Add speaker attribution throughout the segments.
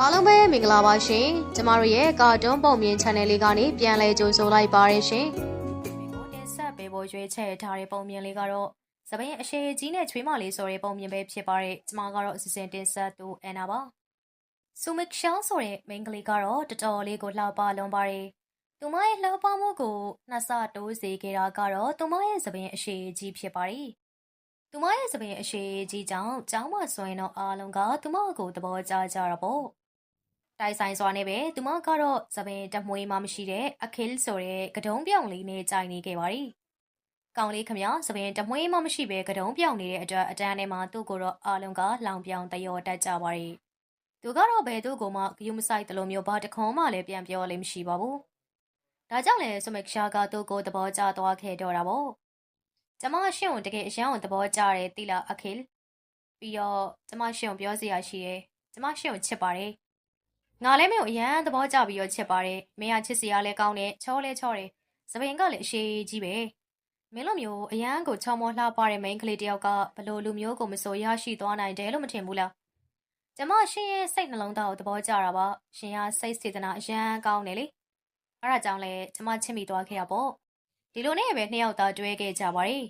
Speaker 1: အားလုံးပဲမင်္ဂလာပါရှင်ကျမတို့ရဲ့ကာတွန်းပုံမြင် channel လေးကနေပြန်လဲကြိုဆိုလိုက်ပါရရှင်
Speaker 2: ကိုတင်ဆက်ပေးဖို့ရွေးချယ်ထားတဲ့ပုံမြင်လေးကတော့သပင်းအရှိကြီးနဲ့ချွေးမလေးဆိုတဲ့ပုံမြင်ပဲဖြစ်ပါတယ်။ကျမကတော့အစီအစဉ်တင်ဆက်သူအန်နာပါ။ဆူမစ်ရှောင်းဆိုတဲ့မိန်းကလေးကတော့တော်တော်လေးကိုလှပလွန်ပါတယ်။သူမရဲ့လှပမှုကိုနှစ်ဆတိုးစေခဲ့တာကတော့သူမရဲ့သပင်းအရှိကြီးဖြစ်ပါတယ်။သူမရဲ့သပင်းအရှိကြီးကြောင့်ကျောင်းမဆိုရင်တော့အားလုံးကသူမကိုသဘောကျကြတာပေါ့။ တိုင်ဆိုင်စွာနဲ့ပဲသူမကတော့သပင်းတမွေးမှမရှိတဲ့အခီလ်ဆိုတဲ့ကတုံးပြောင်လေးနဲ့ကြိုင်နေခဲ့ပါတယ်။ကောင်လေးခမရသပင်းတမွေးမှမရှိပဲကတုံးပြောင်နေတဲ့အတွက်အတန်းထဲမှာသူ့ကိုတော့အားလုံးကလောင်ပြောင်တယောတက်ကြပါတယ်။သူကတော့ဘယ်သူ့ကိုမှဂယုမဆိုင်တလို့မျိုးဘာတခွန်မှလည်းပြန်ပြောလည်းမရှိပါဘူး။ဒါကြောင့်လည်းဆမက်ရှာကသူ့ကိုသဘောကျသွားခဲ့တော့တာပေါ့။ကျမရှင့်ကိုတကယ်အရန်ကိုသဘောကျတယ်တိလာအခီလ်ပြီးတော့ကျမရှင့်ကိုပြောစရာရှိတယ်။ကျမရှင့်ကိုချစ်ပါတယ်။ ငါလည်းမင်းကိုအရန်သဘောကျပြီးတော့ချစ်ပါတယ်မင်းကချစ်စရာလည်းကောင်းတယ်ချောလဲချောတယ်သပင်ကလည်းအရှိကြီးပဲမင်းလိုမျိုးအရန်ကိုချောမောလှပတဲ့မိန်းကလေးတယောက်ကဘလို့လူမျိုးကိုမဆိုရရှိသွားနိုင်တယ်လို့မထင်ဘူးလားကျမရှင်ရဲ့စိတ်နှလုံးသားကိုသဘောကျတာပါရှင်ကစိတ်စေတနာအရန်ကောင်းတယ်လေအဲ့ဒါကြောင့်လည်းကျမချစ်မိသွားခဲ့ရပေါ့ဒီလိုနဲ့ပဲနှစ်ယောက်သားတွဲခဲ့ကြပါတယ်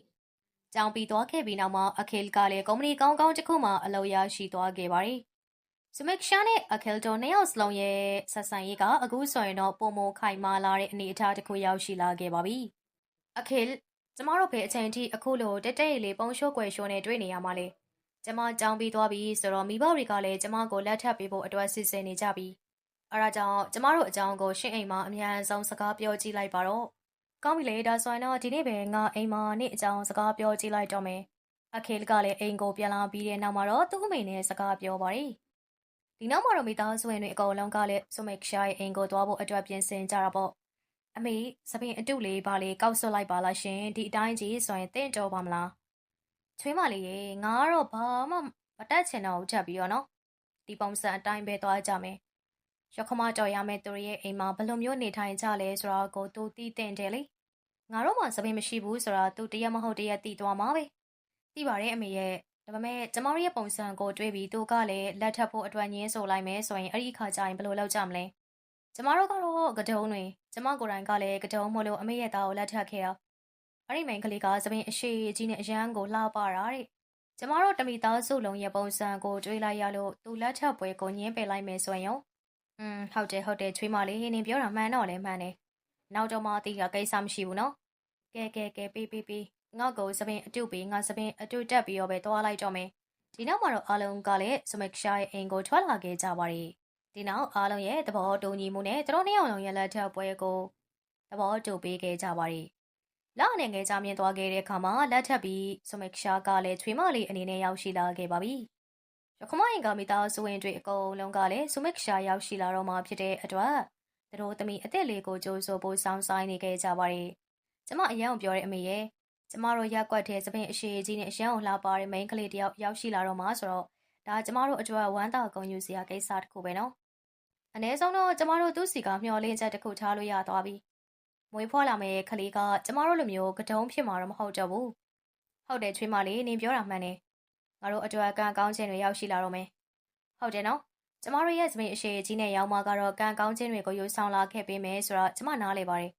Speaker 2: ကြောင်ပြီးသွားခဲ့ပြီးနောက်မှာအခေလ်ကလည်းကုမ္ပဏီကောင်းကောင်းတစ်ခုမှအလုပ်ရရှိသွားခဲ့ပါတယ် ဆမက်ရှာနဲ့အကယ်တိုနှစ်ယောက်စလုံးရဲ့ဆက်ဆံရေးကအခုဆိုရင်တော့ပုံမခိုင်မာလာတဲ့အနေအထားတစ်ခုရောက်ရှိလာခဲ့ပါပြီ။အကယ်ကျမတို့ဘယ်အချိန်ထိအခုလိုတက်တက်လေးပုံရှိုးကွယ်ရှိုးနဲ့တွေ့နေရမှာလဲ။ကျမကြောင်းပြီးသွားပြီဆိုတော့မိဘတွေကလည်းကျမကိုလက်ထပ်ပေးဖို့အတွက်စစ်စင်နေကြပြီ။အဲဒါကြောင့်ကျမတို့အကြောင်းကိုရှင်းအိမ်မှာအများဆုံးစကားပြောကြည့်လိုက်ပါတော့။ကောင်းပြီလေဒါဆိုရင်တော့ဒီနေ့ပဲငါအိမ်မှာနေ့အကြောင်းစကားပြောကြည့်လိုက်တော့မယ်။အခေလကလည်းအိမ်ကိုပြန်လာပြီးတဲ့နောက်မှာတော့သူ့အမေနဲ့စကားပြောပါတယ်။ ဒီနောက်မှာတော့မိသားစုဝင်တွေအကုန်လုံးကလည်းဆုမိတ်ရှာရဲ့အိမ်ကိုသွားဖို့အတွက်ပြင်ဆင်ကြတာပေါ့အမေသပင်အတုလေးပါလေးကောက်ဆွတ်လိုက်ပါလားရှင်ဒီအတိုင်းကြီးဆိုရင်တင့်တော်ပါမလားချွေးမလေးရေငါကတော့ဘာမှမတက်ချင်တော့ဘူးချက်ပြီးတော့နော်ဒီပုံစံအတိုင်းပဲသွားကြမယ်ရခမတော်ရမယ်သူတို့ရဲ့အိမ်မှာဘယ်လိုမျိုးနေထိုင်ကြလဲဆိုတာကိုသူသိတင်တယ်လေငါတို့မှသပင်မရှိဘူးဆိုတာသူတရက်မဟုတ်တရက်သိသွားမှာပဲသိပါတယ်အမေရဲ့ ဒါပေမဲ့ကျမတို့ရဲ့ပုံစံကိုတွေးပြီးသူကလည်းလက်ထပ်ဖို့အတွက်ညင်းဆိုလိုက်မယ်ဆိုရင်အဲ့ဒီအခါကျရင်ဘယ်လိုလုပ်ကြမလဲကျမတို့ကတော့ကတုံးတွေကျမကိုယ်တိုင်ကလည်းကတုံးမို့လို့အမေရဲ့သားကိုလက်ထပ်ခဲ့ရအဲ့ဒီမိန်းကလေးကသပင်အရှိကြီးနဲ့အရန်ကိုလှပတာတဲ့ကျမတို့တမိသားစုလုံးရဲ့ပုံစံကိုတွေးလိုက်ရလို့သူလက်ထပ်ပွဲကိုညင်းပယ်လိုက်မယ်ဆိုရင်ရောอืมဟုတ်တယ်ဟုတ်တယ်ချွေးမလေးနင်ပြောတာမှန်တော့လည်းမှန်တယ်နောက်တော့မှသိတာကိစ္စမရှိဘူးနော်ကဲကဲကဲပေးပေးပေး ငါ့ကိုစပင်အတုပေးငါစပင်အတုတက်ပြီးတော့ပဲသွားလိုက်တော့မယ်ဒီနောက်မှာတော့အားလုံးကလည်းစမက်ရှာရဲ့အိမ်ကိုထွက်လာခဲ့ကြပါတယ်ဒီနောက်အားလုံးရဲ့သဘောတူညီမှုနဲ့သူတို့နှစ်ယောက်လုံးရဲ့လက်ထပ်ပွဲကိုသဘောတူပေးခဲ့ကြပါတယ်လောက်နဲ့ငယ်ကြမြင်သွားခဲ့တဲ့အခါမှာလက်ထပ်ပြီးစမက်ရှာကလည်းချွေးမလေးအနေနဲ့ရောက်ရှိလာခဲ့ပါပြီရခမရင်ကမိသားစုဝင်တွေအကုန်လုံးကလည်းစမက်ရှာရောက်ရှိလာတော့မှဖြစ်တဲ့အတွက်သူတို့သမီးအစ်စ်လေးကိုကြိုးဆိုဖို့စောင်းဆိုင်နေခဲ့ကြပါတယ်ကျမအရင်ကပြောတဲ့အမေရဲ့ ကျမတို့ရက်ကွက်တဲ့သပင်အရှိကြီးနဲ့အရန်ကိုလှပါတဲ့မိန်းကလေးတယောက်ရောက်ရှိလာတော့မှဆိုတော့ဒါကျမတို့အတွက်ဝမ်းသာကုန်ယူစရာကိစ္စတစ်ခုပဲနော်အ ਨੇ ဆုံးတော့ကျမတို့သူ့စီကမျှော်လင့်ချက်တစ်ခုထားလို့ရသွားပြီမွေးဖွားလာမယ့်ကလေးကကျမတို့လိုမျိုးကတုံးဖြစ်မှာတော့မဟုတ်တော့ဘူးဟုတ်တယ်ချွေးမလေးနင်ပြောတာမှန်တယ်ငါတို့အတွက်ကံကောင်းခြင်းတွေရောက်ရှိလာတော့မယ်ဟုတ်တယ်နော်ကျမတို့ရဲ့သပင်အရှိကြီးနဲ့ရောက်မှကတော့ကံကောင်းခြင်းတွေကိုယူဆောင်လာခဲ့ပေးမယ်ဆိုတော့ကျမနားလေပါတယ်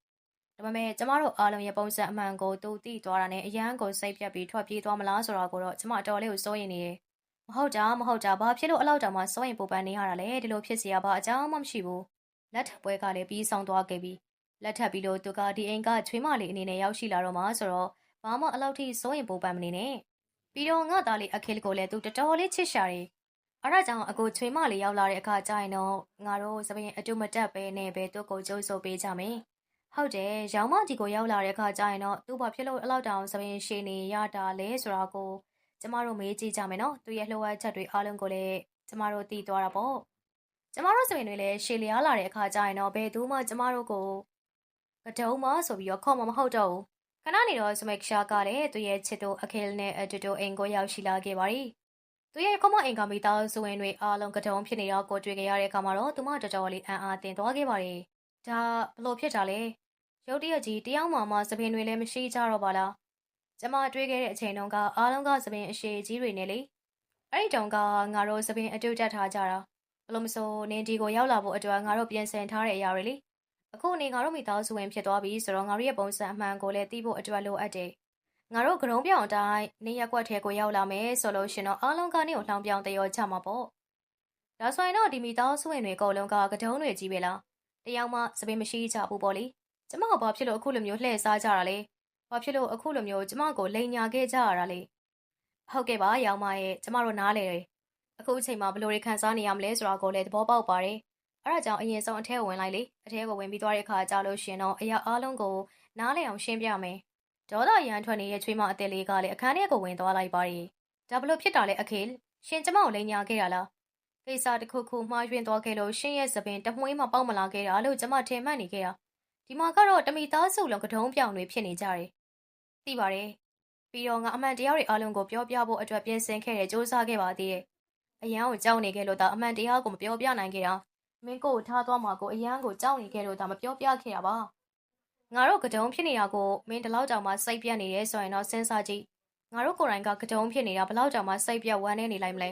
Speaker 2: ဒါပေမဲ့ကျမတို့အားလုံးရဲ့ပုံစံအမှန်ကိုသူသိသွားတာနဲ့အရန်ကိုစိတ်ပြတ်ပြီးထွက်ပြေးသွားမလားဆိုတော့ကိုတော့ကျမအတော်လေးကိုစိုးရိမ်နေတယ်။မဟုတ်တာမဟုတ်တာဘာဖြစ်လို့အလောက်တောင်မှစိုးရိမ်ပူပန်နေရတာလဲဒီလိုဖြစ်စရာဘာအကြောင်းမှမရှိဘူး။လက်ထပ်ပွဲကလည်းပြီးဆောင်သွားခဲ့ပြီးလက်ထပ်ပြီးလို့သူကဒီအိမ်ကချွေးမလေးအနေနဲ့ရောက်ရှိလာတော့မှဆိုတော့ဘာမှအလောက်ထိစိုးရိမ်ပူပန်မနေနဲ့။ပြီးတော့ငါသားလေးအခေလကိုလည်းသူတော်တော်လေးချစ်ရှာတယ်။အဲဒါကြောင့်အကိုချွေးမလေးရောက်လာတဲ့အခါကျရင်တော့ငါတို့စပင်အတူမတက်ပဲနဲ့ပဲသူ့ကိုကြိုးဆိုပေးကြမယ်။ ဟုတ်တယ်ရောင်မကြီးကိုရောက်လာတဲ့အခါကျရင်တော့သူ့ဘာဖြစ်လို့အလောက်တောင်သပင်ရှည်နေရတာလဲဆိုတာကိုကျမတို့မေးကြည့်ကြမယ်နော်သူရဲ့လှုပ်ဝက်ချက်တွေအားလုံးကိုလည်းကျမတို့သိသွားတာပေါ့ကျမတို့သပင်တွေလည်းရှည်လျားလာတဲ့အခါကျရင်တော့ဘယ်သူမှကျမတို့ကိုကတုံးမဆိုပြီးတော့ခေါ်မှာမဟုတ်တော့ဘူးခဏနေတော့စမက်ရှာကလည်းသူရဲ့ချစ်တို့အခဲလနဲ့အတူတူအိမ်ကိုရောက်ရှိလာခဲ့ပါရီသူရဲ့ကမအိမ်ကမိသားစုဝင်တွေအားလုံးကတုံးဖြစ်နေတော့ကိုတွေ့ကြရတဲ့အခါမှာတော့သူမတော်တော်လေးအံ့အားသင်သွားခဲ့ပါရီဒါဘလို့ဖြစ်တာလဲ ရုတ်တရက်ကြီးတယောက်မှမသပင်တွေလည်းမရှိကြတော့ပါလားကျမတွေးခဲ့တဲ့အချိန်တုန်းကအားလုံးကသပင်အရှိကြီးတွေနဲ့လေအဲ့ဒီတုန်းကငါတို့သပင်အတူတက်ထားကြတာဘလို့မဆိုနင်ဒီကိုရောက်လာဖို့အတွက်ငါတို့ပြင်ဆင်ထားတဲ့အရာတွေလေအခုနေငါတို့မိသားစုဝင်ဖြစ်သွားပြီဆိုတော့ငါတို့ရဲ့ပုံစံအမှန်ကိုလည်းသိဖို့အတွက်လိုအပ်တယ်ငါတို့ကရုံးပြောင်အတိုင်းနေရက်ကွက်ထဲကိုရောက်လာမယ်ဆိုလို့ရှင်တော့အားလုံးကနေကိုလှောင်ပြောင်တရောချမှာပေါ့ဒါဆိုရင်တော့ဒီမိသားစုဝင်တွေအကုန်လုံးကကတုံးတွေကြီးပဲလားတယောက်မှစပင်းမရှိကြဘူးပေါ့လေ ကျမကဘာဖြစ်လို့အခုလိုမျိုးလှည့်စားကြတာလဲဘာဖြစ်လို့အခုလိုမျိုးကျမကိုလိန်ညာခဲ့ကြရတာလဲဟုတ်ကဲ့ပါရောင်မရဲ့ကျမတို့နားလေတယ်အခုအချိန်မှာဘယ်လိုတွေခံစားနေရမလဲဆိုတာကိုလည်းသဘောပေါက်ပါတယ်အဲ့ဒါကြောင့်အရင်ဆုံးအထဲကိုဝင်လိုက်လေအထဲကိုဝင်ပြီးသွားတဲ့အခါကြာလို့ရှင်တော့အရာအားလုံးကိုနားလည်အောင်ရှင်းပြမယ်ဒေါသရန်ထွက်နေတဲ့ချွေးမအသေးလေးကလည်းအခန်းထဲကိုဝင်သွားလိုက်ပါတယ်ဒါဘလို့ဖြစ်တာလဲအခေရှင်ကျမကိုလိန်ညာခဲ့တာလားကိစ္စတစ်ခုခုမှားယွင်းသွားခဲ့လို့ရှင်ရဲ့သပင်တမွှေးမှပေါက်မလာခဲ့တာလို့ကျမထင်မှတ်နေခဲ့တာ ဒီမှာကတော့တမီသားစုလုံးကတုံးပြောင်တွေဖြစ်နေကြတယ်သိပါတယ်ပြီးတော့ငါအမှန်တရားတွေအားလုံးကိုပြောပြဖို့အတွက်ပြင်ဆင်ခဲ့တယ်စ조사ခဲ့ပါသေးတယ်အရန်ကိုကြောက်နေခဲ့လို့ဒါအမှန်တရားကိုမပြောပြနိုင်ခဲ့တာမင်းကိုကိုထားသွားမှာကိုအရန်ကိုကြောက်နေခဲ့လို့ဒါမပြောပြခဲ့တာပါငါတို့ကတုံးဖြစ်နေတာကိုမင်းတလောက်တောင်မှစိတ်ပြတ်နေတယ်ဆိုရင်တော့စဉ်းစားကြည့်ငါတို့ကိုယ်တိုင်ကကတုံးဖြစ်နေတာဘလောက်တောင်မှစိတ်ပြတ်ဝမ်းနေနေလိုက်မလဲ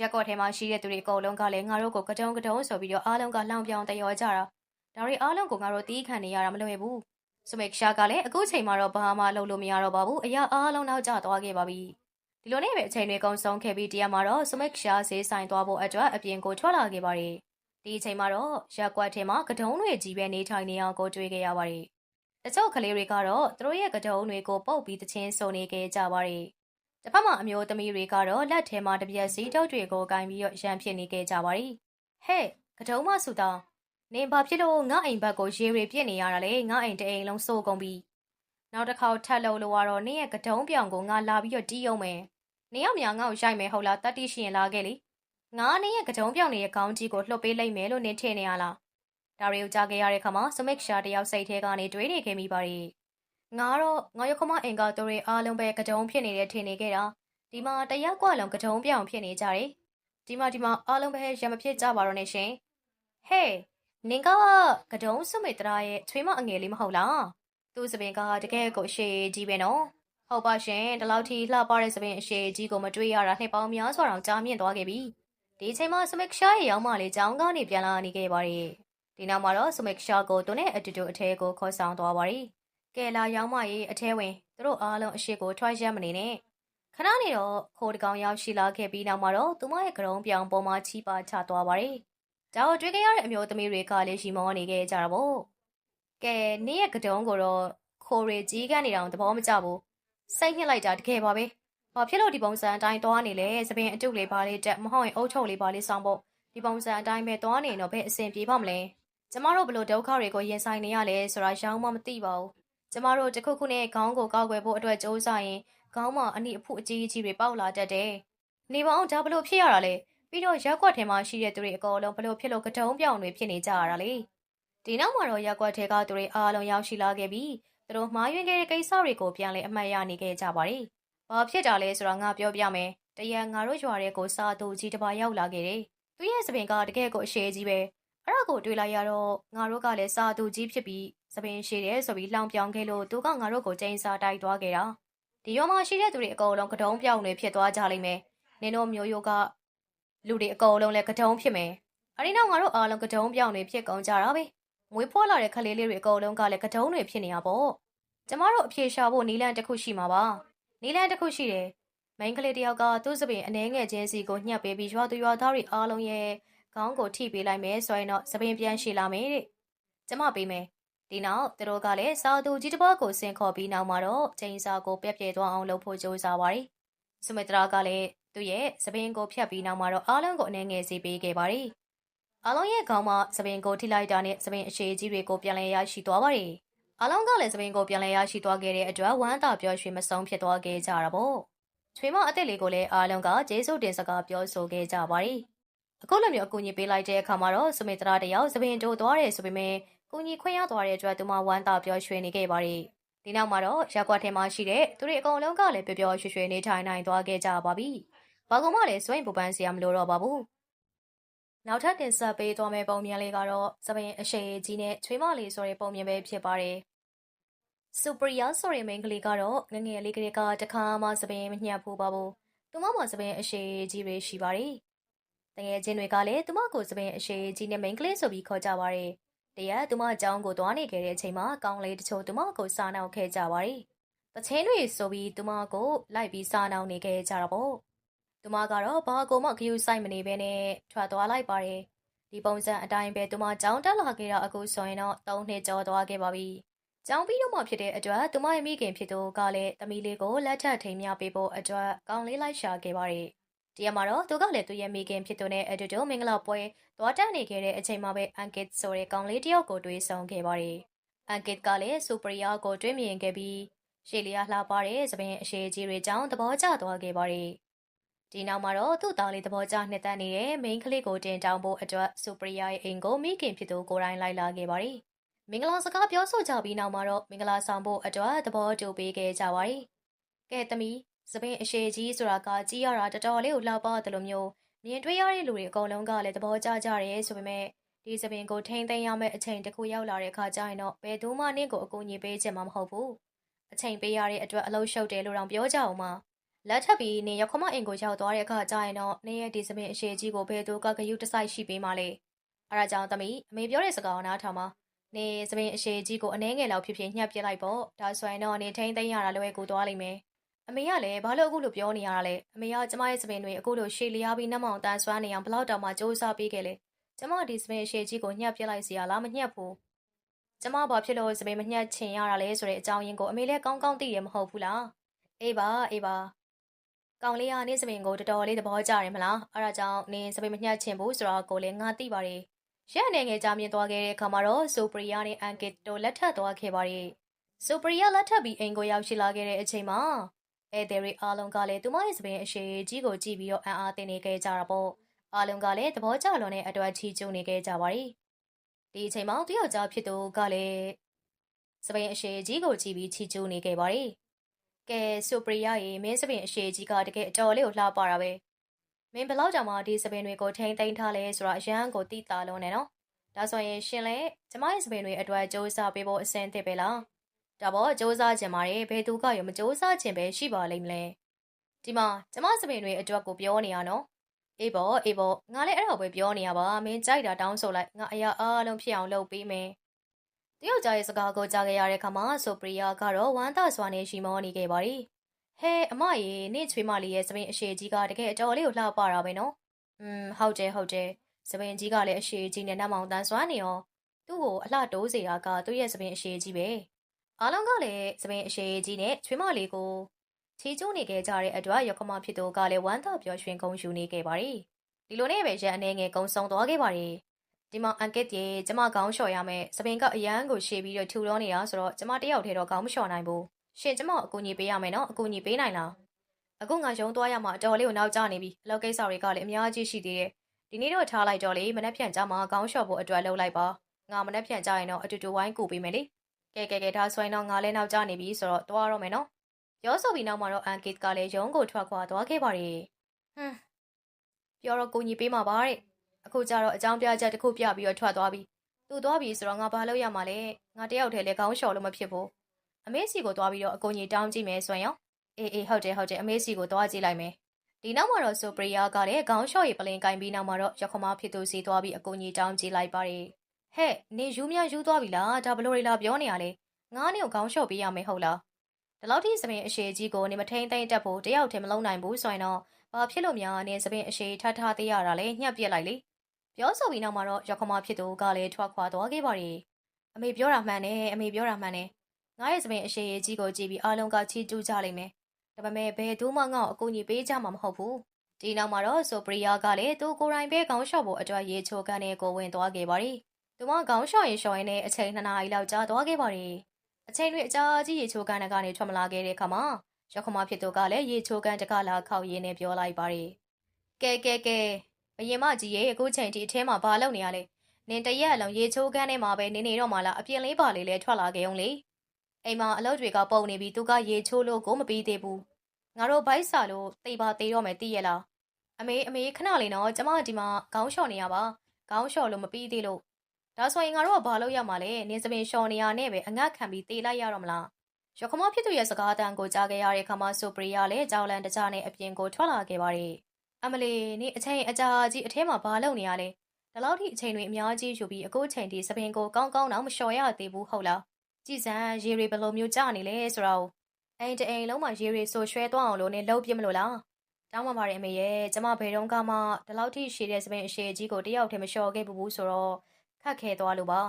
Speaker 2: ရက်ကော့ထဲမှာရှိတဲ့သူတွေအကုန်လုံးကလည်းငါတို့ကိုကတုံးကတုံးဆိုပြီးတော့အားလုံးကလောင်ပြောင်တရောကြတာ ဒါတွေအားလုံးကိုငါတို့တီးခံနေရတာမလွယ်ဘူးစမိတ်ရှာကလည်းအခုချိန်မှာတော့ဘာမှလုပ်လို့မရတော့ပါဘူးအရာအားလုံးနောက်ကျသွားခဲ့ပါပြီဒီလိုနဲ့ပဲအချိန်တွေကုန်ဆုံးခဲ့ပြီးတရားမှာတော့စမိတ်ရှာဈေးဆိုင်သွားဖို့အတွက်အပြင်ကိုထွက်လာခဲ့ပါတယ်ဒီအချိန်မှာတော့ရက်ကွက်ထဲမှာကတုံးတွေကြီးပဲနေထိုင်နေအောင်ကိုတွေ့ခဲ့ရပါတယ်တချို့ကလေးတွေကတော့သူတို့ရဲ့ကတုံးတွေကိုပုတ်ပြီးတချင်းစုံနေခဲ့ကြပါတယ်တစ်ဖက်မှာအမျိုးသမီးတွေကတော့လက်ထဲမှာတပြက်စီတုတ်တွေကိုကင်ပြီးရန်ဖြစ်နေခဲ့ကြပါတယ်ဟဲ့ကတုံးမဆူတောင်း နင်ဘာဖြစ်လို့ငါအိမ်ဘက်ကိုရေတွေပြစ်နေရတာလဲငါအိမ်တအိမ်လုံးစိုးကုန်ပြီနောက်တစ်ခေါက်ထပ်လို့လို့ကတော့နင်ရဲ့ကတုံးပြောင်ကိုငါလာပြီးတော့တီးအောင်မယ်နင်ရောက်မြငါ့ကိုရိုက်မယ်ဟုတ်လားတတိရှင်လာခဲ့လေငါနင်ရဲ့ကတုံးပြောင်နေတဲ့ခေါင်းကြီးကိုလှုပ်ပေးလိုက်မယ်လို့နင်ထင်နေရလားဒါတွေကိုကြားခဲ့ရတဲ့အခါမှာစမစ်ရှာတယောက်စိတ်ထဲကနေတွေးနေခဲ့မိပါရဲ့ငါတော့ငါရခမအင်ကာတို့ရဲ့အားလုံးပဲကတုံးဖြစ်နေတဲ့ထင်နေခဲ့တာဒီမှာတရက်ကွာလုံးကတုံးပြောင်ဖြစ်နေကြတယ်ဒီမှာဒီမှာအားလုံးပဲရမဖြစ်ကြပါတော့နဲ့ရှင်ဟေး နင်ကကတုံးစုမေတရာရဲ့ချွေးမအငယ်လေးမဟုတ်လားသူ့စပင်ကတကယ်ကိုအရှိကြီးပဲနော်ဟုတ်ပါရှင်ဒီလောက်ထိလှပတဲ့စပင်အရှိကြီးကိုမတွေ့ရတာနှစ်ပေါင်းများစွာတောင်ကြာမြင့်သွားခဲ့ပြီဒီချိန်မှာစမစ်ရှာရဲ့ရောင်းမလေးကြောင်းကနေပြန်လာနေခဲ့ပါတယ်ဒီနောက်မှာတော့စမစ်ရှာကိုသူနဲ့အတူတူအထဲကိုခေါ်ဆောင်သွားပါတယ်ကဲလာရောင်းမရဲ့အထဲဝင်သူတို့အားလုံးအရှိကိုထွက်ရက်မနေနဲ့ခဏနေတော့ခိုးတကောင်ရောက်ရှိလာခဲ့ပြီးနောက်မှာတော့သူမရဲ့ကရုံးပြောင်ပေါ်မှာချီပါချသွားပါတယ် ဒါကိုတွေ့ကြရတဲ့အမျိုးသမီးတွေကလည်းရှိမောနေခဲ့ကြတာပေါ့ကဲနင်းရဲ့ကတုံးကိုတော့ခိုရီကြီးကနေတောင်သဘောမကျဘူးစိတ်ညစ်လိုက်တာတကယ်ပါပဲဘာဖြစ်လို့ဒီပုံစံအတိုင်းသွားနေလဲသပင်အတုလေးပါလေးတက်မဟုတ်ရင်အုတ်ချုပ်လေးပါလေးစောင်းဖို့ဒီပုံစံအတိုင်းပဲသွားနေတော့ဘယ်အဆင်ပြေပါမလဲကျမတို့ဘလို့ဒုက္ခတွေကိုရင်ဆိုင်နေရလဲဆိုတာရောင်းမမသိပါဘူးကျမတို့တခုခုနဲ့ခေါင်းကိုကောက်ွယ်ဖို့အတွက်စ조사ရင်ခေါင်းမှာအနိအဖုအကြီးကြီးတွေပေါက်လာတတ်တယ်နေပါအောင်ဒါဘလို့ဖြစ်ရတာလဲ ပြီးတော့ရက်ကွက်ထဲမှာရှိတဲ့သူတွေအကုန်လုံးဘလို့ဖြစ်လို့ကတုံးပြောင်တွေဖြစ်နေကြရတာလေဒီနောက်မှာတော့ရက်ကွက်ထဲကသူတွေအားလုံးရောက်ရှိလာခဲ့ပြီးသူတို့မှားယွင်းခဲ့တဲ့ကိစ္စတွေကိုပြန်လဲအမှတ်ရနေခဲ့ကြပါတယ်။ဘာဖြစ်တာလဲဆိုတော့ငါပြောပြမယ်။တရက်ငါတို့ရွာတဲ့ကိုစာတူကြီးတစ်ပါးရောက်လာခဲ့တယ်။သူရဲ့စပင်ကတကယ်ကိုအရှည်ကြီးပဲ။အဲ့ဒါကိုတွေ့လိုက်ရတော့ငါတို့ကလည်းစာတူကြီးဖြစ်ပြီးစပင်ရှည်တယ်ဆိုပြီးလောင်ပြောင်ခဲ့လို့သူကငါတို့ကိုကျင်းစာတိုက်သွားခဲ့တာ။ဒီရွာမှာရှိတဲ့သူတွေအကုန်လုံးကတုံးပြောင်တွေဖြစ်သွားကြလိမ့်မယ်။နင်တို့မျိုးရိုးက လူတွေအကုန်လုံးလည်းကတုံးဖြစ်မယ်။အဲဒီနောက်ငါတို့အားလုံးကတုံးပြောင်တွေဖြစ်ကုန်ကြတာပဲ။မွေးဖွားလာတဲ့ကလေးလေးတွေအကုန်လုံးကလည်းကတုံးတွေဖြစ်နေတာပေါ့။ကျမတို့အဖြေရှာဖို့နီလန်တစ်ခုရှိမှာပါ။နီလန်တစ်ခုရှိတယ်။မိန်းကလေးတယောက်ကသူ့စပင်အနှဲငယ်ချင်းစီကိုညှက်ပေးပြီးရွာသူရွာသားတွေအားလုံးရဲ့ခေါင်းကိုထိပေးလိုက်မယ်ဆိုရင်တော့စပင်ပြန်ရှည်လာမယ်တဲ့။ကျမပေးမယ်။ဒီနောက်သူတို့ကလည်းစာသူကြီးတစ်ပါးကိုဆင်ခေါ်ပြီးနောက်မှာတော့ချိန်စာကိုပြက်ပြဲသွားအောင်လုပ်ဖို့ကြိုးစားပါတယ်။စမတရာကလည်း သူ့ရဲ့စပင်ကိုဖြတ်ပြီးနောက်မှာတော့အားလုံးကိုအနေငယ်စီပေးခဲ့ပါတယ်။အားလုံးရဲ့ခေါင်းမှာစပင်ကိုထိလိုက်တာနဲ့စပင်အရှိကြီးတွေကိုပြန်လည်ရရှိသွားပါတယ်။အားလုံးကလည်းစပင်ကိုပြန်လည်ရရှိသွားခဲ့တဲ့အတွက်ဝမ်းသာပျော်ရွှင်မဆုံးဖြစ်သွားခဲ့ကြတာပေါ့။ချွေမအသက်လေးကိုလည်းအားလုံးကကျေးဇူးတင်စကားပြောဆိုခဲ့ကြပါတယ်။အခုလိုမျိုးအကူအညီပေးလိုက်တဲ့အခါမှာတော့စမေတရာတယောက်စပင်တိုးသွားတယ်ဆိုပေမဲ့ကူညီခွင့်ရသွားတဲ့အတွက်သူမဝမ်းသာပျော်ရွှင်နေခဲ့ပါတယ်။ဒီနောက်မှာတော့ရက်ကွက်ထဲမှာရှိတဲ့သူတွေအကုန်လုံးကလည်းပျော်ပျော်ရွှင်ရွှင်နေထိုင်နိုင်သွားခဲ့ကြပါပြီ။ ဘာကောင်မှလည်းစွန့်ပူပန်းစရာမလိုတော့ပါဘူး။နောက်ထပ်တင်ဆက်ပေးသွားမယ့်ပုံမြင်လေးကတော့စပင်အရှိကြီးနဲ့ချွေးမလေးဆိုတဲ့ပုံမြင်ပဲဖြစ်ပါတယ်။စူပရီယာဆိုတဲ့မိန်းကလေးကတော့ငငယ်လေးကလေးကတခါမှစပင်မညှပ်ဘူးပါဘူး။သူမမှစပင်အရှိကြီးတွေရှိပါတယ်။တငယ်ချင်းတွေကလည်းသူမကိုစပင်အရှိကြီးနဲ့မိန်းကလေးဆိုပြီးခေါ်ကြပါတယ်တရက်သူမအကြောင်းကိုသွားနေခဲ့တဲ့အချိန်မှာကောင်းလေးတချို့သူမကိုစားနှောက်ခဲ့ကြပါတယ်တချင်းတွေဆိုပြီးသူမကိုလိုက်ပြီးစားနှောက်နေခဲ့ကြတာပေါ့ သူမကတော့ဘာကိုမှဂယုစိုက်မနေဘဲနဲ့ထွက်သွားလိုက်ပါတယ်ဒီပုံစံအတိုင်းပဲသူမကြောင်းတက်လာခဲ့တာအခုဆိုရင်တော့၃နှစ်ကျော်သွားခဲ့ပါပြီ။ကြောင်းပြီးတော့မှဖြစ်တဲ့အတွက်သူမရဲ့မိခင်ဖြစ်သူကလည်းသမီးလေးကိုလက်ထပ်ထိန်မြပေးဖို့အတွက်ကောင်းလေးလိုက်ရှာခဲ့ပါတယ်။ဒီရမှာတော့သူကလည်းသူ့ရဲ့မိခင်ဖြစ်သူနဲ့အတူတူမင်္ဂလာပွဲသွားတက်နေခဲ့တဲ့အချိန်မှာပဲအန်ကစ်ဆိုတဲ့ကောင်းလေးတယောက်ကိုတွေ့ဆုံခဲ့ပါတယ်။အန်ကစ်ကလည်းစူပရီယာကိုတွေ့မြင်ခဲ့ပြီးရှေလီယာလှပတဲ့သပင်အရှိကြီးတွေကြောင့်သဘောကျသွားခဲ့ပါတယ်။ ဒီနောက်မှာတော့သူ့သားလေးသဘောကျနှစ်သက်နေတဲ့မိန်းကလေးကိုတင်တောင်းဖို့အတွက်စူပရီယာရဲ့အိမ်ကိုမိခင်ဖြစ်သူကိုယ်တိုင်လိုက်လာခဲ့ပါတယ်။မင်္ဂလာစကားပြောဆိုကြပြီးနောက်မှာတော့မင်္ဂလာဆောင်ဖို့အတွက်သဘောတူပေးခဲ့ကြပါတယ်။ကဲသမီးစပင်အရှိကြီးဆိုတာကကြီးရတာတော်တော်လေးကိုလှပတယ်လို့မျိုးမြင်တွေ့ရတဲ့လူတွေအကုန်လုံးကလည်းသဘောကျကြတယ်ဆိုပေမဲ့ဒီစပင်ကိုထိမ့်သိမ်းရမယ့်အချိန်တစ်ခုရောက်လာတဲ့အခါကျရင်တော့ဘယ်သူမှနင့်ကိုအကူအညီပေးချင်မှာမဟုတ်ဘူး။အချိန်ပေးရတဲ့အတွက်အလုပ်ရှုပ်တယ်လို့တောင်ပြောကြအောင်ပါ။ လက်ထပ်ပြီးနေရခမအိမ်ကိုရောက်သွားတဲ့အခါကျရင်တော့နေရဲ့ဒီစပင်အရှိကြီးကိုဘယ်သူကဂယုတစိုက်ရှိပေးမှလဲအဲဒါကြောင့်သမီးအမေပြောတဲ့စကားကိုနားထောင်ပါနေစပင်အရှိကြီးကိုအနှဲငယ်လောက်ဖြစ်ဖြစ်ညှပ်ပစ်လိုက်ပေါ့ဒါဆိုရင်တော့နေထိန်သိမ်းရတာလွယ်ကူသွားလိမ့်မယ်အမေကလည်းဘာလို့အခုလိုပြောနေရတာလဲအမေကကျမရဲ့စပင်တွေအခုလိုရှေ့လျားပြီးနှမောင်တန်ဆွမ်းနေအောင်ဘလောက်တောင်မှစူးစမ်းပေးခဲ့လေကျမဒီစပင်အရှိကြီးကိုညှပ်ပစ်လိုက်စီရလားမညှပ်ဘူးကျမဘာဖြစ်လို့စပင်မညှပ်ချင်ရတာလဲဆိုတဲ့အကြောင်းရင်းကိုအမေလည်းကောင်းကောင်းသိရမဟုတ်ဘူးလားအေးပါအေးပါ ကောင်လေးကနင်းစပင်ကိုတော်တော်လေးသဘောကျတယ်မလားအဲဒါကြောင့်နင်းစပင်မညှက်ချင်ဘူးဆိုတော့ကိုလည်းငါသိပါတယ်ရက်နေငယ်ကြာမြင်သွားခဲ့တဲ့အခါမှာတော့ဆိုပရီယာနဲ့အန်ကစ်တို့လက်ထပ်သွားခဲ့ပါတယ်ဆိုပရီယာလက်ထပ်ပြီးအိမ်ကိုရောက်ရှိလာခဲ့တဲ့အချိန်မှာအဲဒယ်ရီအားလုံးကလည်းသူမရဲ့စပင်အရှိကြီးကိုကြည့်ပြီးတော့အံ့အားသင့်နေခဲ့ကြတာပေါ့အားလုံးကလည်းသဘောကျလွန်တဲ့အတွက်ချီကျူးနေခဲ့ကြပါတယ်ဒီအချိန်မှာတယောက်ကြားဖြစ်သူကလည်းစပင်အရှိကြီးကိုကြည့်ပြီးချီကျူးနေခဲ့ပါတယ် ကဲဆိုပရီယာရေမင်းစပင်အရှိကြီးကတကယ်အတော်လေးကိုလှပတာပဲမင်းဘလောက်ကြောင်မှဒီစပင်တွေကိုထိန်းသိမ်းထားလဲဆိုတော့အရန်ကိုတိတာလုံးနေနော်ဒါဆိုရင်ရှင်လည်းကျမရဲ့စပင်တွေအတွက်စ조사ပေးဖို့အဆင်သင့်ပဲလားဒါပေါ့စ조사ခြင်းပါတယ်ဘယ်သူကရောမစ조사ခြင်းပဲရှိပါလိမ့်မလဲဒီမှာကျမစပင်တွေအတွက်ကိုပြောနေရနော်အေးပေါ့အေးပေါ့ငါလည်းအဲ့တော့ပဲပြောနေရပါမင်းကြိုက်တာတောင်းဆိုလိုက်ငါအရာအားလုံးဖြစ်အောင်လုပ်ပေးမယ် တယောက်ကြားရဲ့စကားကိုကြားခဲ့ရတဲ့ခါမှာဆိုပရီယာကတော့ဝမ်းသာစွာနဲ့ရှိမောနေခဲ့ပါသည်ဟဲအမရေနေ့ချွေးမလေးရဲ့စပင်အရှိကြီးကတကယ်အတော်လေးကိုလှပတာပဲနော်อืมဟုတ်တယ်ဟုတ်တယ်စပင်ကြီးကလည်းအရှိကြီးနဲ့နတ်မောင်တန်စွမ်းနေရောသူ့ကိုအလှတိုးစေတာကသူ့ရဲ့စပင်အရှိကြီးပဲအားလုံးကလည်းစပင်အရှိကြီးနဲ့ချွေးမလေးကိုချီကျိုးနေခဲ့ကြတဲ့အတွက်ရကမဖြစ်သူကလည်းဝမ်းသာပျော်ရွှင်ကုန်ယူနေခဲ့ပါသည်ဒီလိုနဲ့ပဲရန်အနေငယ်ကုံဆုံးသွားခဲ့ပါသည် ဒီမှာအန်ကက်ကြီးကျမကောင်းလျှော်ရမယ်စပင်ကအရန်ကိုရှေ့ပြီးတော့ထူတော့နေတာဆိုတော့ကျမတယောက်တည်းတော့ကောင်းမလျှော်နိုင်ဘူးရှင်ကျမအကူအညီပေးရမယ်နော်အကူအညီပေးနိုင်လားအခုငါရုံသွားရမှာအတော်လေးကိုနောက်ကျနေပြီအလုပ်ကိစ္စတွေကလည်းအများကြီးရှိသေးတယ်ဒီနေ့တော့ထားလိုက်တော့လေမနှက်ဖြန့်ကြမှာကောင်းလျှော်ဖို့အတွက်လုပ်လိုက်ပါငါမနှက်ဖြန့်ကြရင်တော့အတူတူဝိုင်းကူပေးမယ်လေကဲကဲကဲဒါဆိုရင်တော့ငါလည်းနောက်ကျနေပြီဆိုတော့သွားတော့မယ်နော်ရောဆိုပြီးနောက်မှာတော့အန်ကစ်ကလည်းရုံးကိုထွက်ခွာသွားခဲ့ပါတယ်ဟွန်းပြောတော့ကိုကြီးပေးမှာပါတဲ့ အခုကျတော့အကြောင်းပြချက်တစ်ခုပြပြီးတော့ထွက်သွားပြီသူသွားပြီဆိုတော့ငါဘာလုပ်ရမှာလဲငါတယောက်တည်းလည်းခေါင်းလျှော်လို့မဖြစ်ဘူးအမေစီကိုသွားပြီးတော့အကူကြီးတောင်းကြည့်မယ်ဆိုရင်ရောအေးအေးဟုတ်တယ်ဟုတ်တယ်အမေစီကိုသွားကြည့်လိုက်မယ်ဒီနောက်မှာတော့ဆိုပရီယာကလည်းခေါင်းလျှော်ရည်ပလင်ကင်ပြီးနောက်မှာတော့ရခမဖြစ်သူစီသွားပြီးအကူကြီးတောင်းကြည့်လိုက်ပါတယ်ဟဲ့နေယူမြယူသွားပြီလားဒါဘလို့ရီလာပြောနေရလဲငါးနေကိုခေါင်းလျှော်ပေးရမယ်ဟုတ်လားဒီလောက်ထိစပင်အရှိကြီးကိုနေမထိန်သိမ့်တက်ဖို့တယောက်တည်းမလုံးနိုင်ဘူးဆိုရင်တော့ဘာဖြစ်လို့များနေစပင်အရှိထထသေးရတာလဲညှက်ပြက်လိုက်လေ ပြောဆိုပြီးနောက်မှာတော့ရခမဖြစ်သူကလည်းထွက်ခွာသွားခဲ့ပါတယ်။အမေပြောတာမှန်တယ်အမေပြောတာမှန်တယ်။ငါရဲ့စပင်အရှိရေးကြီးကိုကြည့်ပြီးအားလုံးကချီးကျူးကြလိမ့်မယ်။ဒါပေမဲ့ဘယ်သူမှငါ့ကိုအကူအညီပေးကြမှာမဟုတ်ဘူး။ဒီနောက်မှာတော့ဆိုပရီယာကလည်းသူကိုယ်တိုင်ပဲခေါင်းလျှော့ဖို့အတွက်ရေချိုကန်နဲ့ကိုဝင်သွားခဲ့ပါတယ်။သူမခေါင်းလျှော့ရင်လျှော့ရင်နဲ့အချိန်နှစ်နာရီလောက်ကြာသွားခဲ့ပါတယ်။အချိန်တွေအကြာကြီးရေချိုကန်ကနေထွက်မလာခဲ့တဲ့အခါမှာရခမဖြစ်သူကလည်းရေချိုကန်တကလာခောက်ရင်းနဲ့ပြောလိုက်ပါတယ်။ကဲကဲကဲ ဘယင်မကြီးရဲ့အခုချိန်ထိအထဲမှာဘာလုပ်နေရလဲနင်တရက်အလုံးရေချိုးကန်းထဲမှာပဲနေနေတော့မှလားအပြင်လေးပါလေးလဲထွက်လာခဲ့အောင်လေအိမ်မှာအလုပ်တွေကပုံနေပြီးသူကရေချိုးလို့ကိုမပြီးသေးဘူးငါတို့ဘိုက်စာလို့တိတ်ပါသေးတော့မယ်သိရလားအမေအမေခဏလေးနော်ကျမဒီမှာခေါင်းလျှော်နေရပါခေါင်းလျှော်လို့မပြီးသေးလို့ဒါဆိုရင်ငါတို့ကဘာလုပ်ရမှာလဲနင်းစပင်လျှော်နေရနဲ့ပဲအငတ်ခံပြီးတေးလိုက်ရတော့မလားရခမဖြစ်သူရဲ့စကားတန်ကိုကြားခဲ့ရတဲ့ခါမှာဆိုပရီယာလည်းကြောက်လန့်တကြားနဲ့အပြင်ကိုထွက်လာခဲ့ပါတယ် အမလီနေအချိန်အကြာကြီးအထဲမှာဘာလုပ်နေရလဲဒီလောက်ထိအချိန်တွေအများကြီးယူပြီးအခုအချိန်ထိစပင်ကိုကောင်းကောင်းတော့မလျှော်ရသေးဘူးဟုတ်လားကြည်စံရေတွေဘယ်လိုမျိုးကြနေလဲဆိုတော့အိမ်တအိမ်လုံးမှာရေတွေဆိုရွှဲသွားအောင်လို့နေလှုပ်ပြမလို့လားတောင်းပါပါတယ်အမေရဲ့ကျမဘယ်တော့မှဒီလောက်ထိရှည်တဲ့စပင်အရှည်ကြီးကိုတယောက်တည်းမလျှော်ခဲ့ဘူးဆိုတော့ခက်ခဲသွားလို့ပါ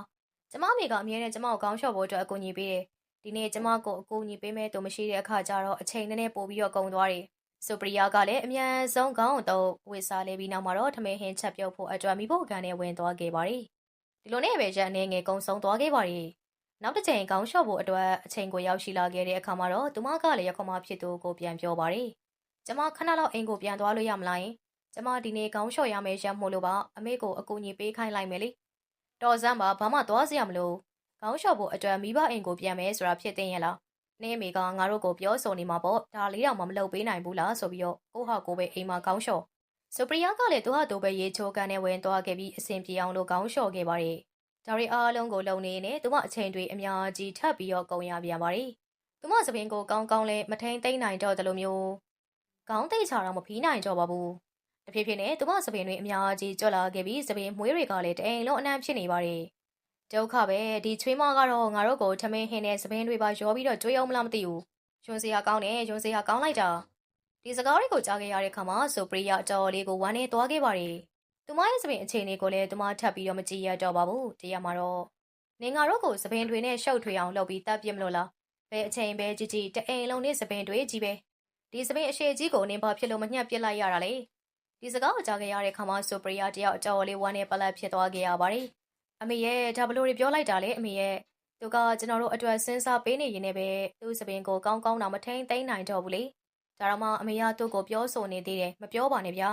Speaker 2: ကျမအမေကအမြဲတမ်းကျမကိုကောင်းလျှော်ဖို့အတွက်အကူအညီပေးတယ်ဒီနေ့ကျမကိုအကူအညီပေးမဲ့သူမရှိတဲ့အခါကျတော့အချိန်နည်းနည်းပိုပြီးတော့ကုန်သွားတယ် ဆိုပရီယာကလည်းအမြန်ဆုံးခေါင်းတော့ဝစ်စားလေးပြီးနောက်မှာတော့ထမင်းဟင်းချက်ပြုတ်ဖို့အတွက်မိဖို့ကန်နဲ့ဝင်သွားခဲ့ပါတယ်ဒီလိုနဲ့ပဲရန်နေငယ်ကုံဆုံးသွားခဲ့ပါတယ်နောက်တစ်ချိန်ခေါင်းလျှော့ဖို့အတွက်အချိန်ကိုရောက်ရှိလာခဲ့တဲ့အခါမှာတော့သူမကလည်းရခမဖြစ်သူကိုပြန်ပြောပါတယ်ကျမခဏလောက်အိမ်ကိုပြန်သွားလို့ရမလားယင်ကျမဒီနေ့ခေါင်းလျှော့ရမယ်ရမို့လို့ပါအမေကိုအကူအညီပေးခိုင်းလိုက်မယ်လေတော်စမ်းပါဘာမှသွားစရာမလိုခေါင်းလျှော့ဖို့အတွက်မိဘအိမ်ကိုပြန်မယ်ဆိုတာဖြစ်သိရင်လား နင်းမေကငါတို့ကိုပြောဆိုနေမှာပေါ့ဒါလေးတော့မှမလုပ်ပေးနိုင်ဘူးလားဆိုပြီးတော့ကိုဟာကိုပဲအိမ်မှာခေါင်းလျှော့ဆိုပရီယာကလည်းသူဟာသူပဲရေချိုးကန်နဲ့ဝင်သွားခဲ့ပြီးအဆင်ပြေအောင်လို့ခေါင်းလျှော့ခဲ့ပါတယ်ဒါရီအားလုံးကိုလုံနေနေသူမအချိန်တွေအများကြီးထပ်ပြီးတော့ကုန်ရပြန်ပါတယ်သူမသပင်ကိုကောင်းကောင်းလဲမထိန်သိမ့်နိုင်တော့တယ်လို့မျိုးခေါင်းသိချတော့မဖီးနိုင်တော့ပါဘူးတဖြည်းဖြည်းနဲ့သူမသပင်တွေအများကြီးကြွလာခဲ့ပြီးသပင်မွေးတွေကလည်းတအိမ်လုံးအနှံ့ဖြစ်နေပါတယ် ဒုက္ခပဲဒီချွေးမကတော့ငါတို့ကိုထမင်းဟင်းနဲ့သပင်တွေပါရောပြီးတော့ကြွေးအောင်မလားမသိဘူးရွှန်စရာကောင်းတယ်ရွှန်စရာကောင်းလိုက်တာဒီစကားတွေကိုကြားခဲ့ရတဲ့ခါမှာဆိုပရီယာတော်လေးကိုဝမ်းနေသွားခဲ့ပါတယ်သူမရဲ့သပင်အခြေအနေကိုလည်းသူမထပ်ပြီးတော့မကြည့်ရတော့ပါဘူးတရားမှာတော့နင်ငါတို့ကိုသပင်တွေနဲ့ရှုပ်ထွေအောင်လုပ်ပြီးတပ်ပြမလို့လားဘယ်အချိန်ပဲကြည့်ကြည့်တအိမ်လုံးနဲ့သပင်တွေကြီးပဲဒီသပင်အရှိကြီးကိုနင်ဘာဖြစ်လို့မညှက်ပစ်လိုက်ရတာလဲဒီစကားကိုကြားခဲ့ရတဲ့ခါမှာဆိုပရီယာတယောက်အတော်လေးဝမ်းနေပလက်ဖြစ်သွားခဲ့ရပါတယ် အမေရဲ့ဒါဘလို့တွေပြောလိုက်တာလေအမေရဲ့သူကကျွန်တော်တို့အတွက်စဉ်းစားပေးနေရင်လည်းပဲသူ့စပင်ကိုကောင်းကောင်းတော့မထိန်သိမ့်နိုင်တော့ဘူးလေဒါတော့မှအမေကသူ့ကိုပြောဆိုနေသေးတယ်မပြောပါနဲ့ဗျာ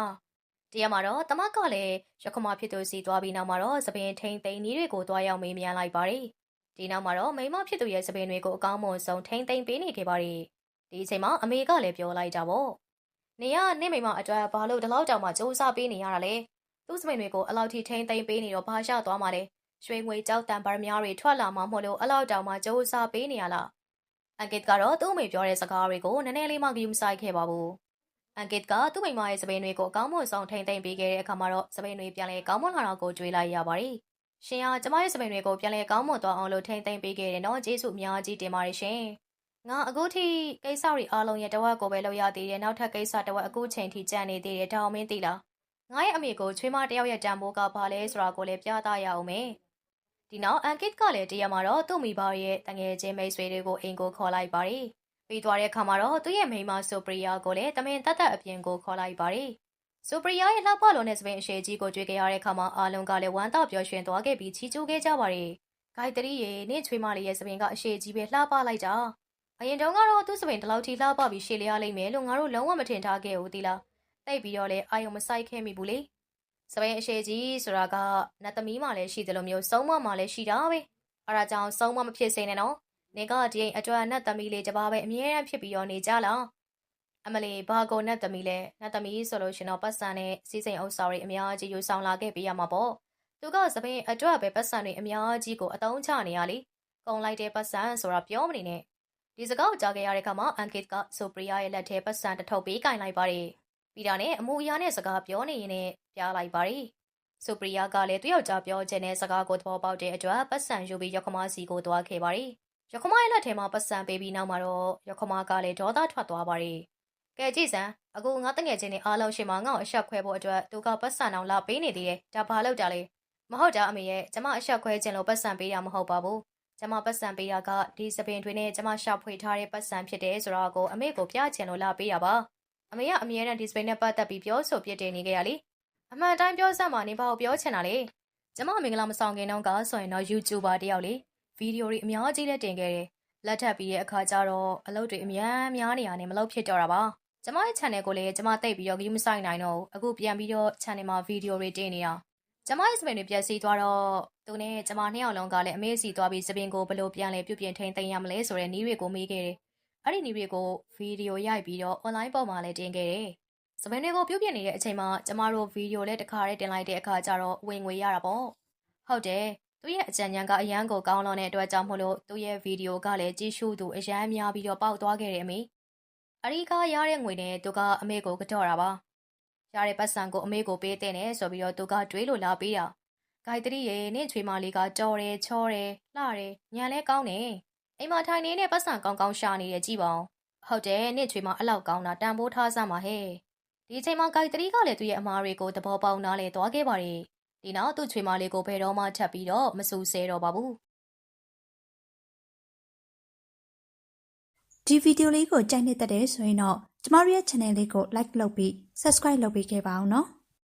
Speaker 2: တရားမှာတော့တမကလည်းရခမဖြစ်သူစီသွားပြီးနောက်မှာတော့စပင်ထိန်သိမ့်နီးတွေကိုသွားရောက်မေးမြန်းလိုက်ပါတယ်ဒီနောက်မှာတော့မိမဖြစ်သူရဲ့စပင်တွေကိုအကောင်းမွန်ဆုံးထိန်သိမ့်ပေးနေခဲ့ပါတယ်ဒီအချိန်မှာအမေကလည်းပြောလိုက်တာပေါ့နေရနင့်မိမအတွက်ဘာလို့ဒီလောက်တောင်မှစူးစမ်းပေးနေရတာလဲ သူ့စပင်တွေကိုအလောက်ထိထိန်သိမ့်ပေးနေတော့ဘာရှသွားမှလဲရွှေငွေကြောက်တံပါရမများတွေထွက်လာမှမဟုတ်လို့အလောက်တောင်မှစူးစမ်းပေးနေရလားအန်ကစ်ကတော့သူ့မိပြောတဲ့စကားတွေကိုနည်းနည်းလေးမှဂရုမစိုက်ခဲ့ပါဘူးအန်ကစ်ကသူ့မိမရဲ့စပင်းတွေကိုအကောင်းမွန်ဆုံးထိမ့်သိမ့်ပေးခဲ့တဲ့အခါမှာတော့စပင်းတွေပြန်လဲကောင်းမွန်လာတော့ကိုကြွေးလိုက်ရပါတယ်ရှင်ဟာကျမရဲ့စပင်းတွေကိုပြန်လဲကောင်းမွန်သွားအောင်လို့ထိမ့်သိမ့်ပေးခဲ့တယ်နော်ကျေးဇူးအများကြီးတင်ပါတယ်ရှင်ငါအခုထိကိစ္စတွေအားလုံးရဲ့တဝက်ကိုပဲလုပ်ရသေးတယ်နောက်ထပ်ကိစ္စတဝက်အခုချိန်ထိကြံနေသေးတယ်ဒါအောင်မင်းသိလား ငါရဲ့အမေကိုချွေးမတယောက်ရဲ့တန်ဖိုးကဘာလဲဆိုတာကိုလည်းပြသရအောင်မယ်ဒီနောက်အန်ကစ်ကလည်းတရားမှာတော့သူ့မိဘရဲ့တငယ်ချင်းမိတ်ဆွေတွေကိုအိမ်ကိုခေါ်လိုက်ပါတယ်ပြီးသွားတဲ့အခါမှာတော့သူ့ရဲ့မိန်းမဆိုပရီယာကိုလည်းတမင်တတ်တတ်အပြင်ကိုခေါ်လိုက်ပါတယ်ဆိုပရီယာရဲ့လှပလုံးနဲ့စပင်အရှိကြီးကိုကြွေးခဲ့ရတဲ့အခါမှာအာလုံးကလည်းဝမ်းသာပျော်ရွှင်သွားခဲ့ပြီးချီကျူးခဲ့ကြပါတယ်ဂိုက်တရီရဲ့နင့်ချွေးမလေးရဲ့စပင်ကအရှိကြီးပဲလှပလိုက်တာအရင်တုန်းကတော့သူ့စပင်ဒီလောက်ထိလှပပြီးရှေ့လျားလိမ့်မယ်လို့ငါတို့လုံးဝမထင်ထားခဲ့ဘူးသီလား တိတ်ပြီးတော့လေအာယုံမဆိုင်ခဲ့မိဘူးလေစပင်းအရှိကြီးဆိုတာကနတ်သမီးမှလည်းရှိတယ်လို့မျိုးစုံမမှလည်းရှိတာပဲအဲဒါကြောင့်စုံမမဖြစ်စေနဲ့နော်နေကဒီအိမ်အတွက်နတ်သမီးလေးတပါးပဲအမြဲတမ်းဖြစ်ပြီးတော့နေကြလားအမလီဘာကိုနတ်သမီးလဲနတ်သမီးဆိုလို့ရှင်တော့ပတ်စံနဲ့စီးစိမ်အုပ်စာတွေအများကြီးယူဆောင်လာခဲ့ပေးရမှာပေါ့သူကစပင်းအတွက်ပဲပတ်စံတွေအများကြီးကိုအတုံးချနေရလေကုံလိုက်တဲ့ပတ်စံဆိုတာပြောမနေနဲ့ဒီစကားကိုကြားခဲ့ရတဲ့အခါမှာအန်ကစ်ကဆိုပရီယာရဲ့လက်ထဲပတ်စံတစ်ထုပ်ပေးကင်လိုက်ပါတယ် ပြီးတာနဲ့အမူအရာနဲ့စကားပြောနေရင်လည်းပြားလိုက်ပါတယ်ဆိုပရီယာကလည်းသူ့ယောက်ျားပြောချင်တဲ့စကားကိုသဘောပေါက်တဲ့အတွက်ပတ်စံယူပြီးရခမစီကိုသွားခဲ့ပါတယ်ရခမရဲ့လက်ထဲမှာပတ်စံပေးပြီးနောက်မှာတော့ရခမကလည်းဒေါသထွက်သွားပါတယ်ကဲကြည့်စမ်းအခုငါတငယ်ချင်းတွေအားလုံးရှိမှငါ့ကိုအဆက်ခွဲဖို့အတွက်သူကပတ်စံအောင်လာပေးနေသေးတယ်ဒါဘာလို့တာလဲမဟုတ်တာအမေရဲ့ကျမအဆက်ခွဲခြင်းလို့ပတ်စံပေးတာမဟုတ်ပါဘူးကျမပတ်စံပေးတာကဒီစပင်တွေနဲ့ကျမရှာဖွေထားတဲ့ပတ်စံဖြစ်တယ်ဆိုတော့ကိုအမေကိုပြချင်လို့လာပေးတာပါ အမေကအမြဲတမ်းဒီစပိန်နဲ့ပတ်သက်ပြီးပြောဆိုပြစ်တင်နေကြရလေအမှန်တိုင်းပြောစမ်းပါနေပါကိုပြောချင်တာလေကျမမင်္ဂလာမဆောင်ခင်တုန်းကဆိုရင်တော့ YouTuber တယောက်လေဗီဒီယိုတွေအများကြီးလည်းတင်ခဲ့တယ်လက်ထပ်ပြီးတဲ့အခါကျတော့အလုပ်တွေအများများနေရနေမလုပ်ဖြစ်တော့တာပါကျမရဲ့ channel ကိုလည်းကျမတိတ်ပြီးတော့ကြီးမဆိုင်နိုင်တော့အခုပြန်ပြီးတော့ channel မှာဗီဒီယိုတွေတင်နေတာကျမရဲ့စပင်တွေပြည့်စည်သွားတော့သူနဲ့ကျမနှစ်ယောက်လုံးကလည်းအမေစီသွားပြီးစပင်ကိုဘယ်လိုပြန်လဲပြုပြင်ထိန်သိမ်းရမလဲဆိုတဲ့နည်းတွေကိုမေးခဲ့တယ် အဲ့ဒီနည်းတွေကိုဗီဒီယိုရိုက်ပြီးတော့ online ပေါ်မှာလည်းတင်ခဲ့တယ်။စပင်းတွေကိုပြုတ်ပြနေတဲ့အချိန်မှာကျမတို့ဗီဒီယိုလည်းတစ်ခါတည်းတင်လိုက်တဲ့အခါကျတော့ဝင်ငွေရတာပေါ့။ဟုတ်တယ်။သူ့ရဲ့အကြံဉာဏ်ကအရန်ကိုကောင်းလွန်တဲ့အတွက်ကြောင့်မို့လို့သူ့ရဲ့ဗီဒီယိုကလည်းကြည့်ရှုသူအရန်များပြီးတော့ပေါက်သွားခဲ့တယ်အမေ။အရိကရတဲ့ငွေနဲ့သူကအမေကိုကတော့တာပါ။ရတဲ့ပတ်စံကိုအမေကိုပေးတဲ့နဲ့ဆိုပြီးတော့သူကတွေးလို့လာပေးတာဂိုက်တရီရဲ့နင့်ချွေမလေးကကြော်တယ်ချောတယ်လှတယ်ညံလဲကောင်းတယ် အိမ်မှာထိုင်နေတဲ့ပတ်စံကောင်းကောင်းရှာနေတယ်ကြည့်ပါဦးဟုတ်တယ်နင့်ချွေမအဲ့လောက်ကောင်းတာတန်ဖိုးထားစမ်းပါဟဲ့ဒီအချိန်မှာဂိုက်တရီကလည်းသူ့ရဲ့အမားတွေကိုသဘောပေါက်နားလဲသွားခဲ့ပါတယ်ဒီနောက်သူ့ချွေမလေးကိုဘယ်တော့မှထပ်ပြီးတော့မဆူဆဲတော့ပါဘူး
Speaker 3: ဒီဗီဒီယိုလေးကိုကြိုက်နှစ်သက်တယ်ဆိုရင်တော့ကျမတို့ရဲ့ channel လေးကို like လုပ်ပြီး subscribe လုပ်ပေးခဲ့ပါအောင်နော်